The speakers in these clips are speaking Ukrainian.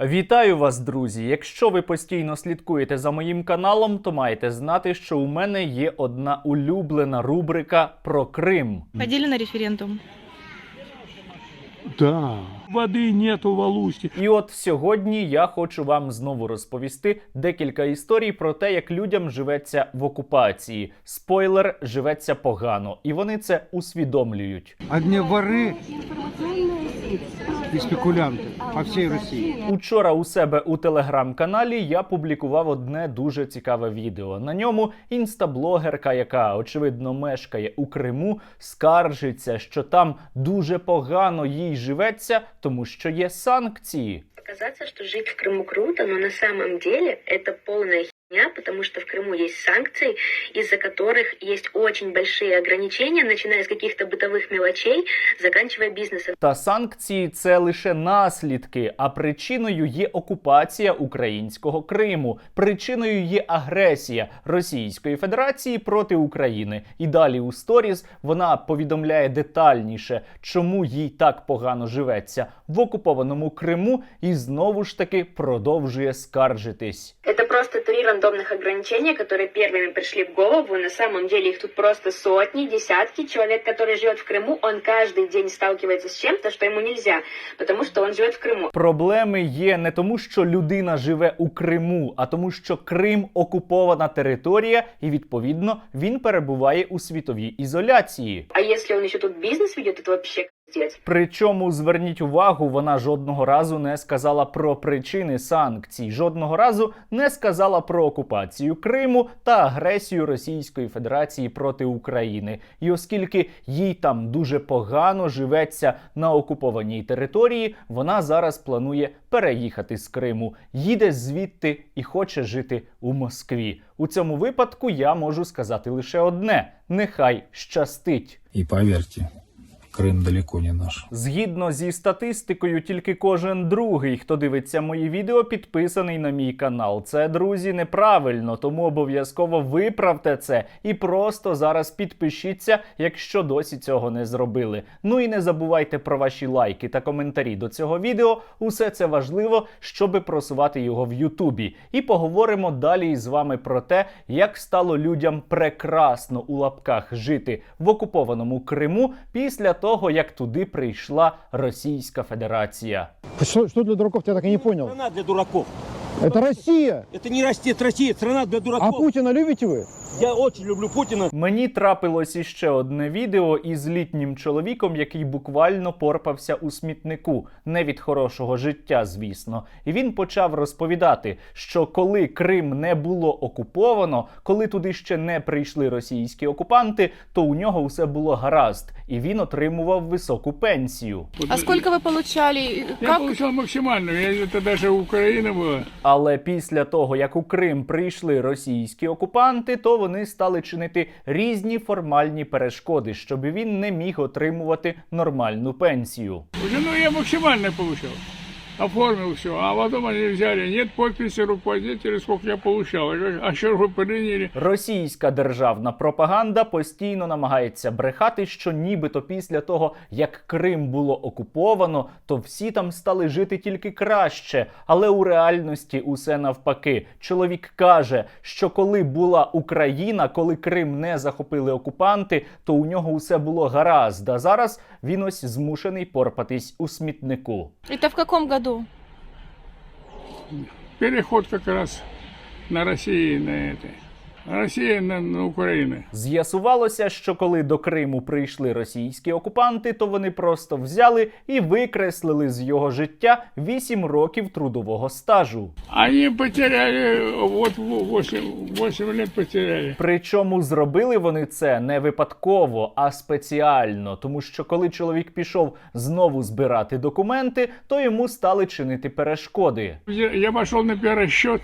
Вітаю вас, друзі! Якщо ви постійно слідкуєте за моїм каналом, то маєте знати, що у мене є одна улюблена рубрика про Крим. Ходили на референдум. Да Воды нету в Алуште. І от сьогодні я хочу вам знову розповісти декілька історій про те, як людям живеться в окупації. Спойлер, живеться погано, і вони це усвідомлюють. Одни воры и спекулянты по всей России. Учора у себе у телеграм-каналі я публікував одне дуже цікаве відео. На ньому інстаблогерка, яка очевидно мешкає у Криму, скаржиться, що там дуже погано їй живеться, тому що є санкції. Казаться, що жити в Криму круто, но на самом деле це херня, потому что в Крыму есть санкции, из-за которых есть очень большие ограничения, начиная с каких-то бытовых мелочей, заканчивая бизнесом. Та санкції це лише наслідки, а причиною є окупація українського Криму. Причиною є агресія Російської Федерації проти України. І далі у сторіз вона повідомляє детальніше, чому їй так погано живеться в окупованому Криму, і знову ж таки продовжує скаржитись. Это просто три рандомных ограничения, которые первыми пришли в голову. На самом деле их тут просто сотни, десятки. Человек, который живет в Крыму, он каждый день сталкивается с чем-то, что ему нельзя, потому что он живет в Крыму. Проблеми є не тому, що людина живе у Криму, а тому, що Крим окупована територія, і відповідно він перебуває у світовій ізоляції. А если он еще тут бизнес ведет, это вообще пиздец. Причому зверніть увагу, вона жодного разу не сказала про причини санкцій, жодного разу не сказала про окупацію Криму та агресію Російської Федерації проти України. І оскільки їй там дуже погано живеться на окупованій території, вона зараз планує переїхати з Криму, їде звідти і хоче жити у Москві. У цьому випадку я можу сказати лише одне: нехай щастить. И поверьте, Крым далеко не наш. Згідно зі статистикою, тільки кожен другий, хто дивиться мої відео, підписаний на мій канал. Це, друзі, неправильно, тому обов'язково виправте це і просто зараз підпишіться, якщо досі цього не зробили. Ну і не забувайте про ваші лайки та коментарі до цього відео. Усе це важливо, щоби просувати його в Ютубі. І поговоримо далі з вами про те, як стало людям прекрасно у лапках жити в окупованому Криму після того, як туди прийшла Російська Федерація. Что, что для дураков, я так и не понял. Страна для дураков. Это Россия. Это не растет Россия, страна для А дураков. Путина любите вы? Я очень люблю Путина. Мені трапилось іще одне відео із літнім чоловіком, який буквально порпався у смітнику, не від хорошого життя, звісно. І він почав розповідати, що коли Крим не було окуповано, коли туди ще не прийшли російські окупанти, то у нього все було гаразд, і він отримував високу пенсію. А сколько вы получали? Я Как? получал максимальную, я, это даже Украина была. Але після того, як у Крим прийшли російські окупанти, то вони стали чинити різні формальні перешкоди, щоб він не міг отримувати нормальну пенсію. Ну, я максимально получал. Оформил все, а потом они взяли, нет подписи руководителя, сколько я получал. Я говорю, А что же вы приняли? Російська державна пропаганда постійно намагається брехати, що нібито після того, як Крим було окуповано, то всі там стали жити тільки краще. Але у реальності усе навпаки. Чоловік каже, що коли була Україна, коли Крим не захопили окупанти, то у нього усе було гаразд. А зараз він ось змушений порпатись у смітнику. Это в каком году? Переход как раз на Россию, на это. Россия на, на Украину. З'ясувалося, що коли до Криму прийшли російські окупанти, то вони просто взяли і викреслили з його життя 8 років трудового стажу. Они потеряли, вот 8, 8 лет потеряли. Причому зробили вони це не випадково, а спеціально, тому що коли чоловік пішов знову збирати документи, то йому стали чинити перешкоди. Я, я пошел на первый счет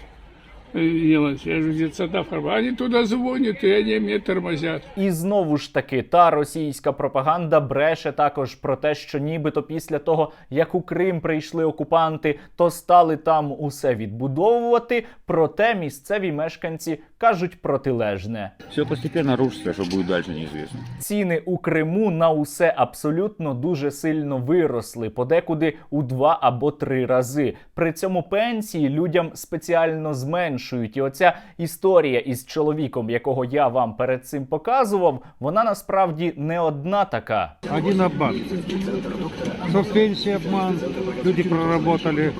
делать, я же где-то Они туда звонят, и они мне тормозят. І знову ж таки, та російська пропаганда бреше також про те, що нібито після того, як у Крим прийшли окупанти, то стали там усе відбудовувати. Проте місцеві мешканці кажуть протилежне. Все постепенно рушится, что будет дальше неизвестно. Ціни у Криму на усе абсолютно дуже сильно виросли, подекуди у два або три рази. При цьому пенсії людям спеціально зменшують. І оця історія із чоловіком, якого я вам перед цим показував, вона насправді не одна така. Один обман. То в пенсии обман, люди проработали.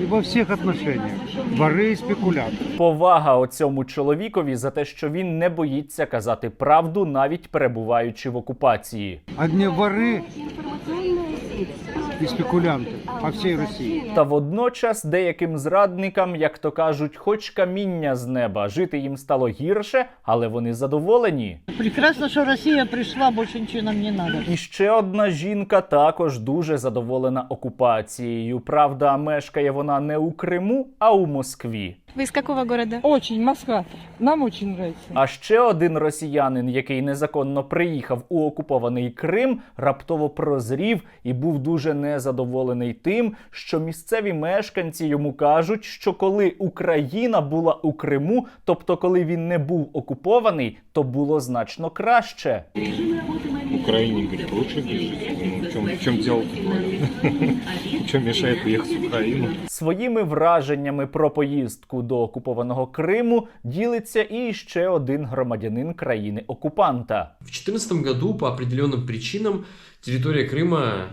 И во всех отношениях. Воры и спекулянты. Повага оцьому чоловікові за те, що він не боїться казати правду, навіть перебуваючи в окупації. Одни воры и спекулянти по всій Росії. Та водночас деяким зрадникам, як то кажуть, хоч каміння з неба, жити їм стало гірше, але вони задоволені. Прекрасно, що Росія прийшла, больше ничего нам не треба. І ще одна жінка також дуже задоволена окупацією. Правда, мешкає вона не у Криму, а у Москві. Вы из какого города? Очень, Москва. Нам очень нравится. А ще один росіянин, який незаконно приїхав у окупований Крим, раптово прозрів і був дуже незадоволений тим, що місцеві мешканці йому кажуть, що коли Україна була у Криму, тобто коли він не був окупований, то було значно краще. В Украине, говорит, лучше жить. Ну, в чем, в чем дело? Чем мешает уехать в Украину? Своїми враженнями про поїздку до окупованого Криму ділиться і ще один громадянин країни окупанта. В 2014 году по определенным причинам территория Крыма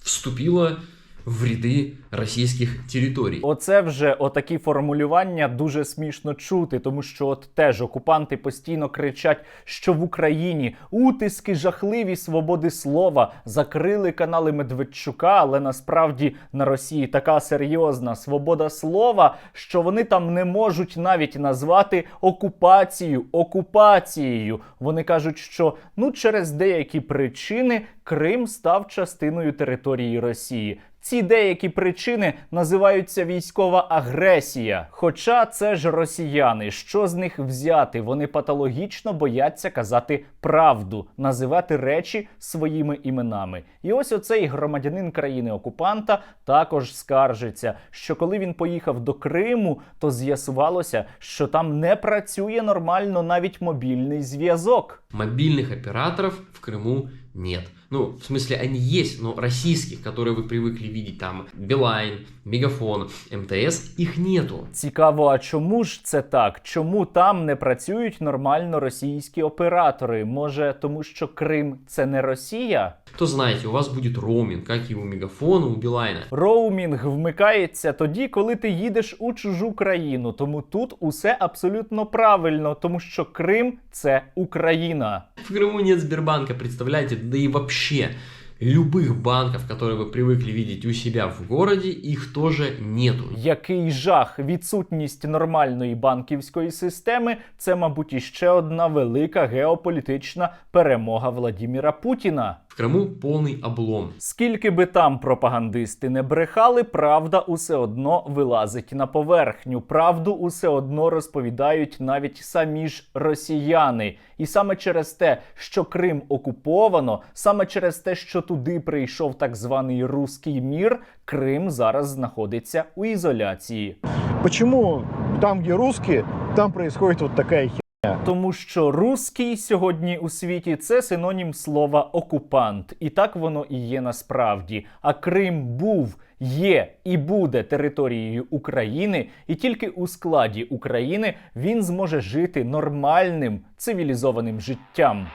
вступила в ряды российских территорий. Оце вже отакі формулювання дуже смішно чути, тому що от теж окупанти постійно кричать, що в Україні утиски жахливі свободи слова закрили канали Медведчука, але насправді на Росії така серйозна свобода слова, що вони там не можуть навіть назвати окупацію окупацією. Вони кажуть, що ну через деякі причини Крим став частиною території Росії. Ці деякі причини називаються військова агресія. Хоча це ж росіяни, що з них взяти? Вони патологічно бояться казати правду, називати речі своїми іменами. І ось оцей громадянин країни окупанта також скаржиться, що коли він поїхав до Криму, то з'ясувалося, що там не працює нормально навіть мобільний зв'язок. Мобильных операторов в Крыму нет. Ну, в смысле, они есть, но российских, которые вы привыкли видеть, там, Билайн, Мегафон, МТС, их нету. Цікаво, а чому ж це так? Чому там не працюють нормально російські оператори? Може, тому що Крим це не Росія? То знаете, у вас будет роуминг, как и у Мегафона, у Билайна. Роумінг вмикається тоді, коли ти їдеш у чужу країну. Тому тут усе абсолютно правильно, тому що Крим це Україна. В Крыму нет Сбербанка, представляете? Да и вообще любых банков, которые вы привыкли видеть у себя в городе, их тоже нету. Який жах, відсутність нормальної банківської системи це, мабуть, іще одна велика геополітична перемога Владіміра Путіна. В Крыму полный облом. Скільки би там пропагандисти не брехали, правда усе одно вилазить на поверхню. Правду усе одно розповідають навіть самі ж росіяни. І саме через те, що Крим окуповано, саме через те, що туди прийшов так званий руський мір, Крим зараз знаходиться у ізоляції. Почему там, где русские, там происходит вот такая херня? Тому що руський сьогодні у світі це синонім слова окупант, і так воно і є насправді. А Крим був, є і буде територією України, і тільки у складі України він зможе жити нормальним цивілізованим життям.